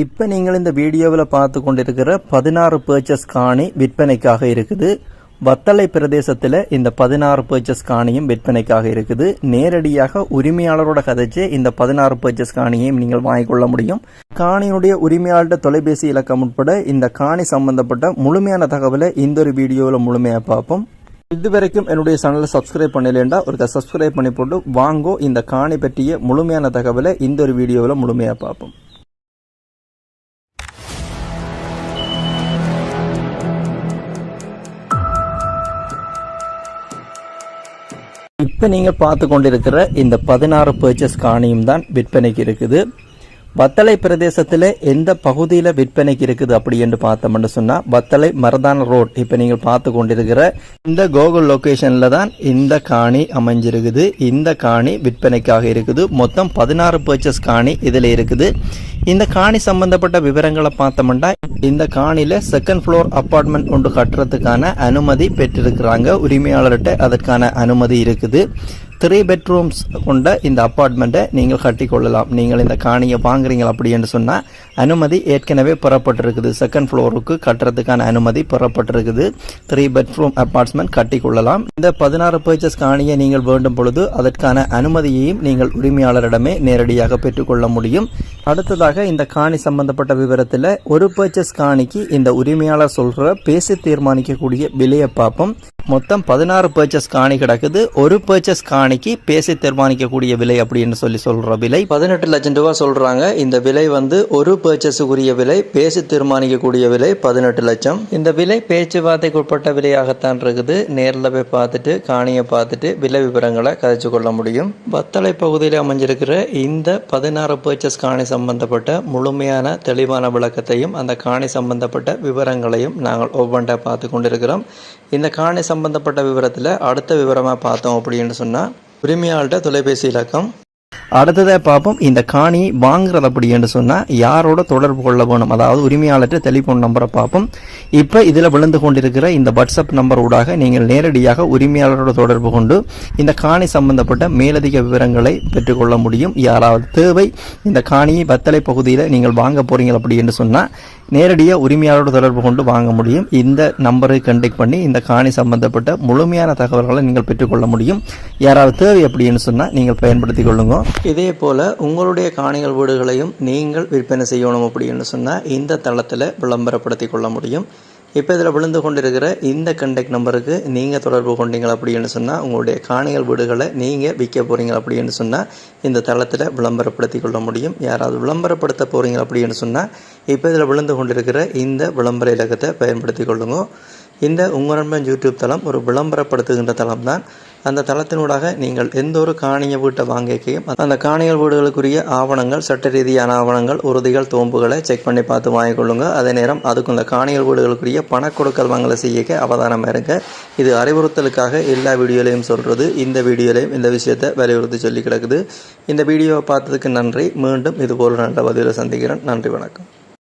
இப்போ நீங்கள் இந்த வீடியோவில் பார்த்து கொண்டிருக்கிற பதினாறு பர்ச்சஸ் காணி விற்பனைக்காக இருக்குது. வத்தலை பிரதேசத்தில் இந்த பதினாறு பர்ச்சஸ் காணியும் விற்பனைக்காக இருக்குது. நேரடியாக உரிமையாளரோட கதைச்சு இந்த பதினாறு பர்ச்சஸ் காணியையும் நீங்கள் வாங்கிக்கொள்ள முடியும். காணியினுடைய உரிமையாளர்கிட்ட தொலைபேசி இலக்கம் உட்பட இந்த காணி சம்பந்தப்பட்ட முழுமையான தகவலை இந்த ஒரு வீடியோவில் முழுமையாக பார்ப்போம். இது வரைக்கும் என்னுடைய சேனலை சப்ஸ்கிரைப் பண்ணலேண்டா ஒரு சப்ஸ்கிரைப் பண்ணி போட்டு வாங்கோ. இந்த காணி பற்றிய முழுமையான தகவலை இந்த ஒரு வீடியோவில் முழுமையாக பார்ப்போம். இப்போ நீங்கள் பார்த்து கொண்டிருக்கிற இந்த பதினாறு பர்ச்சேஸ் காணியும் தான் விற்பனைக்கு இருக்குது. வத்தலை பிரதேசத்தில் எந்த பகுதியில் விற்பனைக்கு இருக்குது அப்படி என்று பார்த்தோம்னு சொன்னால் வத்தலை மரதான ரோட். இப்போ நீங்கள் பார்த்து கொண்டிருக்கிற இந்த கோகுல் லொக்கேஷனில் தான் இந்த காணி அமைஞ்சிருக்குது. இந்த காணி விற்பனைக்காக இருக்குது. மொத்தம் பதினாறு பர்ச்சேஸ் காணி இதில் இருக்குது. இந்த காணி சம்பந்தப்பட்ட விவரங்களை பார்த்தோம்னா இந்த காணியில் செகண்ட் ஃப்ளோர் அப்பார்ட்மெண்ட் ஒன்று கட்டுறதுக்கான அனுமதி பெற்றிருக்கிறாங்க. உரிமையாளர்கிட்ட அதற்கான அனுமதி இருக்குது. த்ரீ பெட்ரூம்ஸ் கொண்ட இந்த அப்பார்ட்மெண்ட்டை நீங்கள் கட்டிக்கொள்ளலாம். நீங்கள் இந்த காணியை வாங்குறீங்க அப்படி என்று சொன்னால் அனுமதி ஏற்கனவே பெறப்பட்டிருக்குது. செகண்ட் ஃப்ளோருக்கு கட்டுறதுக்கான அனுமதி பெறப்பட்டிருக்குது. த்ரீ பெட்ரூம் அப்பார்ட்மெண்ட் கட்டிக்கொள்ளலாம். இந்த பதினாறு பர்ச்சஸ் காணியை நீங்கள் வேண்டும் பொழுது அதற்கான அனுமதியையும் நீங்கள் உரிமையாளரிடமே நேரடியாக பெற்றுக்கொள்ள முடியும். அடுத்ததாக இந்த காணி சம்பந்தப்பட்ட விவரத்தில் ஒரு பர்ச்சஸ் காணிக்கு இந்த உரிமையாளர் சொல்கிற பேசி தீர்மானிக்கக்கூடிய விலையை பார்ப்போம். மொத்தம் பதினாறு பர்ச்சஸ் காணி கிடக்குது. ஒரு பர்ச்சஸ் காணிக்கு பேசி தீர்மானிக்கக்கூடிய விலை அப்படின்னு சொல்லி சொல்கிற விலை. பதினெட்டு லட்சம் ரூபா சொல்கிறாங்க இந்த விலை வந்து ஒரு பர்ச்சஸுக்குரிய விலை பேசி தீர்மானிக்கக்கூடிய விலை பதினெட்டு லட்சம். இந்த விலை பேச்சுவார்த்தைக்கு உட்பட்ட விலையாகத்தான் இருக்குது. நேரில் போய் பார்த்துட்டு காணியை பார்த்துட்டு விலை விவரங்களை கதைச்சு கொள்ள முடியும். வத்தலை பகுதியில் அமைஞ்சிருக்கிற இந்த பதினாறு பர்ச்சஸ் காணி சம்பந்தப்பட்ட முழுமையான தெளிவான விளக்கத்தையும் அந்த காணி சம்பந்தப்பட்ட விவரங்களையும் நாங்கள் ஒவ்வொன்றா பார்த்து கொண்டிருக்கிறோம். இந்த காணி சம்பந்தப்பட்ட விவரத்தில் அடுத்த விவரமாக பார்த்தோம் அப்படின்னு சொன்னால் உரிமையாளர்கிட்ட தொலைபேசி இலக்கம் அடுத்ததாக பார்ப்போம் இந்த காணி வாங்குறது அப்படி என்று சொன்னால் யாரோட தொடர்பு கொள்ள வேணும்? அதாவது உரிமையாளர்கிட்ட டெலிஃபோன் நம்பரை பார்ப்போம். இப்போ இதில் விழுந்து கொண்டிருக்கிற இந்த வாட்ஸ்அப் நம்பர் ஊடாக நீங்கள் நேரடியாக உரிமையாளரோட தொடர்பு கொண்டு இந்த காணி சம்பந்தப்பட்ட மேலதிக விவரங்களை பெற்றுக்கொள்ள முடியும். யாராவது தேவை இந்த காணியை வத்தலை பகுதியில் நீங்கள் வாங்க போகிறீங்க அப்படி என்று சொன்னால் நேரடியாக உரிமையாளரோட தொடர்பு கொண்டு வாங்க முடியும். இந்த நம்பரை கண்டெக்ட் பண்ணி இந்த காணி சம்பந்தப்பட்ட முழுமையான தகவல்களை நீங்கள் பெற்றுக்கொள்ள முடியும். யாராவது தேவை அப்படின்னு சொன்னால் நீங்கள் பயன்படுத்திக் கொள்ளுங்கள் இதே போல் உங்களுடைய காணிகள் வீடுகளையும் நீங்கள் விற்பனை செய்யணும் அப்படின்னு சொன்னால் இந்த தளத்தில் விளம்பரப்படுத்தி கொள்ள முடியும். இப்போ இதில் விழுந்து கொண்டிருக்கிற இந்த கண்டெக்ட் நம்பருக்கு நீங்கள் தொடர்பு கொண்டீங்க அப்படின்னு சொன்னால் உங்களுடைய காணிகள் வீடுகளை நீங்கள் விற்க போகிறீங்க அப்படின்னு சொன்னால் இந்த தளத்தில் விளம்பரப்படுத்தி கொள்ள முடியும். யாராவது விளம்பரப்படுத்த போகிறீங்க அப்படின்னு சொன்னால் இப்போ இதில் விழுந்து கொண்டிருக்கிற இந்த விளம்பர இலக்கத்தை பயன்படுத்தி கொள்ளுங்க. இந்த உங்கள் யூடியூப் தளம் ஒரு விளம்பரப்படுத்துகின்ற தளம் தான் அந்த தளத்தினூடாக நீங்கள் எந்த ஒரு காணிய வீட்டை வாங்கிக்கையும் அந்த காணிகள் வீடுகளுக்குரிய ஆவணங்கள் சட்ட ரீதியான ஆவணங்கள் உறுதிகள் தோம்புகளை செக் பண்ணி பார்த்து வாங்கிக்கொள்ளுங்க அதே நேரம் அதுக்கும் இந்த காணிகள் வீடுகளுக்குரிய பண கொடுக்கல் வாங்கலை செய்யக்க அவதானம் இருங்க. இது அறிவுறுத்தலுக்காக எல்லா வீடியோலையும் சொல்கிறது இந்த வீடியோலையும் இந்த விஷயத்தை வலியுறுத்தி சொல்லி கிடக்குது. இந்த வீடியோவை பார்த்ததுக்கு நன்றி. மீண்டும் இது போல் நல்ல பதிவில் சந்திக்கிறேன். நன்றி வணக்கம்.